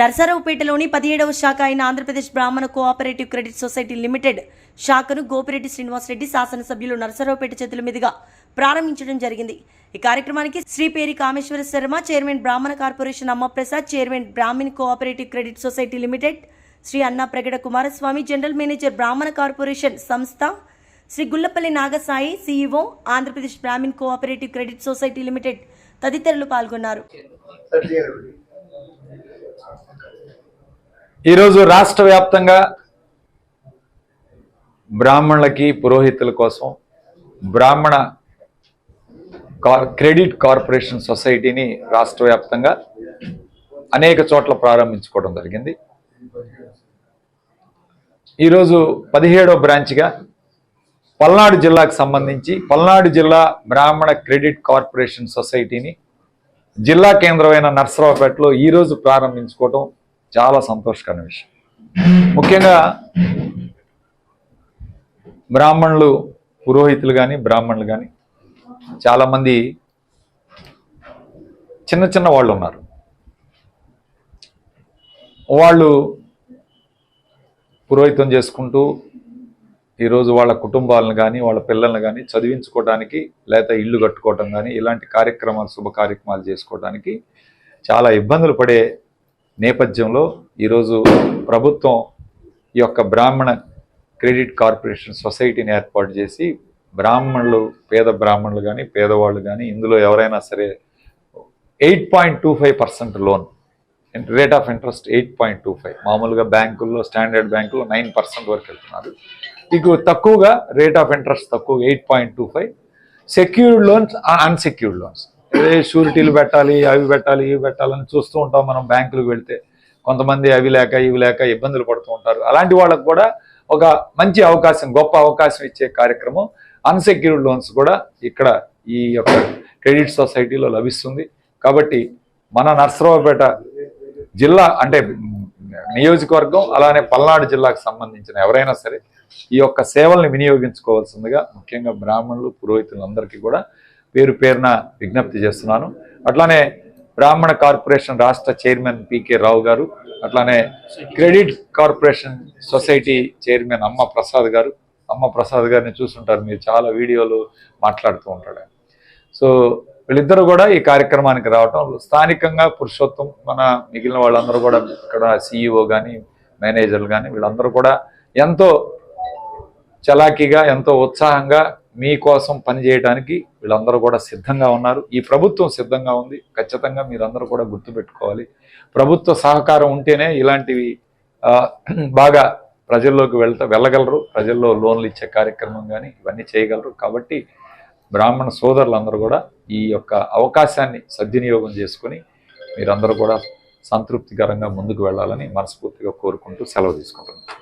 నర్సరావుపేటలోని పదిహేడవ శాఖ అయిన ఆంధ్రప్రదేశ్ బ్రాహ్మణ కోఆపరేటివ్ క్రెడిట్ సొసైటీ లిమిటెడ్ శాఖను గోపిరెడ్డి శ్రీనివాసరెడ్డి శాసనసభ్యులు నర్సరావుపేట చేతుల మీదుగా ప్రారంభించడం జరిగింది. ఈ కార్యక్రమానికి Sriperi Kameswara Sharma chairman Brahmana corporation Ammaprasad chairman Brahmin cooperative credit society limited Shri Annapragada Kumaraswamy general manager Brahmana corporation సంస్థ Shri Gullapalli Nagasai CEO Andhra Pradesh Brahmin cooperative credit society limited తదితరులు పాల్గొన్నారు. ఈరోజు రాష్ట్ర వ్యాప్తంగా బ్రాహ్మణులకి పురోహితుల కోసం బ్రాహ్మణ car credit corporation సొసైటీని రాష్ట్ర వ్యాప్తంగా అనేక చోట్ల ప్రారంభించుకోవడం జరిగింది. ఈరోజు పదిహేడో బ్రాంచ్గా పల్నాడు జిల్లాకు సంబంధించి పల్నాడు జిల్లా బ్రాహ్మణ క్రెడిట్ కార్పొరేషన్ సొసైటీని జిల్లా కేంద్రమైన నర్సరావుపేటలో ఈరోజు ప్రారంభించుకోవటం చాలా సంతోషకరమైన విషయం. ముఖ్యంగా బ్రాహ్మణులు పురోహితులు కానీ బ్రాహ్మణులు కానీ చాలామంది చిన్న చిన్న వాళ్ళు ఉన్నారు. వాళ్ళు పురోహితం చేసుకుంటూ ఈరోజు వాళ్ళ కుటుంబాలను కానీ వాళ్ళ పిల్లల్ని కానీ చదివించుకోవడానికి లేకపోతే ఇల్లు కట్టుకోవటం కానీ ఇలాంటి కార్యక్రమాలు శుభ కార్యక్రమాలు చేసుకోవడానికి చాలా ఇబ్బందులు పడే నేపథ్యంలో ఈరోజు ప్రభుత్వం ఈ యొక్క బ్రాహ్మణ క్రెడిట్ కార్పొరేషన్ సొసైటీని ఏర్పాటు చేసి బ్రాహ్మణులు పేద బ్రాహ్మణులు కానీ పేదవాళ్ళు కానీ ఇందులో ఎవరైనా సరే eight point two five percent loan rate of interest eight point two five. మామూలుగా బ్యాంకుల్లో స్టాండర్డ్ బ్యాంకులో నైన్ పర్సెంట్ వరకు వెళ్తున్నారు. మీకు తక్కువగా రేట్ ఆఫ్ ఇంట్రెస్ట్ తక్కువ eight point two five secured loans unsecured loans ఏ షూరిటీలు పెట్టాలి అవి పెట్టాలి ఇవి పెట్టాలని చూస్తూ ఉంటాం మనం బ్యాంకులకు వెళ్తే. కొంతమంది అవి లేక ఇవి లేక ఇబ్బందులు పడుతూ ఉంటారు. అలాంటి వాళ్ళకు కూడా ఒక మంచి అవకాశం గొప్ప అవకాశం ఇచ్చే కార్యక్రమం అన్సెక్యూర్డ్ లోన్స్ కూడా ఇక్కడ ఈ యొక్క క్రెడిట్ సొసైటీలో లభిస్తుంది. కాబట్టి మన నర్సరావుపేట జిల్లా అంటే నియోజకవర్గం అలానే పల్నాడు జిల్లాకు సంబంధించిన ఎవరైనా సరే ఈ యొక్క సేవల్ని వినియోగించుకోవాల్సిందిగా ముఖ్యంగా బ్రాహ్మణులు పురోహితులందరికీ కూడా పేరు పేరున విజ్ఞప్తి చేస్తున్నాను. అట్లానే బ్రాహ్మణ కార్పొరేషన్ రాష్ట్ర చైర్మన్ పికే రావు గారు అట్లానే క్రెడిట్ కార్పొరేషన్ సొసైటీ చైర్మన్ అమ్మ ప్రసాద్ గారు అమ్మ ప్రసాద్ గారిని చూస్తుంటారు మీరు చాలా వీడియోలు మాట్లాడుతూ ఉంటాడు. సో వీళ్ళిద్దరూ కూడా ఈ కార్యక్రమానికి రావటం స్థానికంగా పురుషోత్తం మన మిగిలిన వాళ్ళందరూ కూడా ఇక్కడ సిఇఓ కానీ మేనేజర్లు కానీ వీళ్ళందరూ కూడా ఎంతో చలాకీగా ఎంతో ఉత్సాహంగా మీకోసం పనిచేయడానికి వీళ్ళందరూ కూడా సిద్ధంగా ఉన్నారు. ఈ ప్రభుత్వం సిద్ధంగా ఉంది. ఖచ్చితంగా మీరందరూ కూడా గుర్తుపెట్టుకోవాలి. ప్రభుత్వ సహకారం ఉంటేనే ఇలాంటివి బాగా ప్రజల్లోకి వెళ్తా వెళ్ళగలరు. ప్రజల్లో లోన్లు ఇచ్చే కార్యక్రమం కానీ ఇవన్నీ చేయగలరు. కాబట్టి బ్రాహ్మణ సోదరులందరూ కూడా ఈ యొక్క అవకాశాన్ని సద్వినియోగం చేసుకొని మీరందరూ కూడా సంతృప్తికరంగా ముందుకు వెళ్ళాలని మనస్ఫూర్తిగా కోరుకుంటూ సెలవు తీసుకుంటున్నాను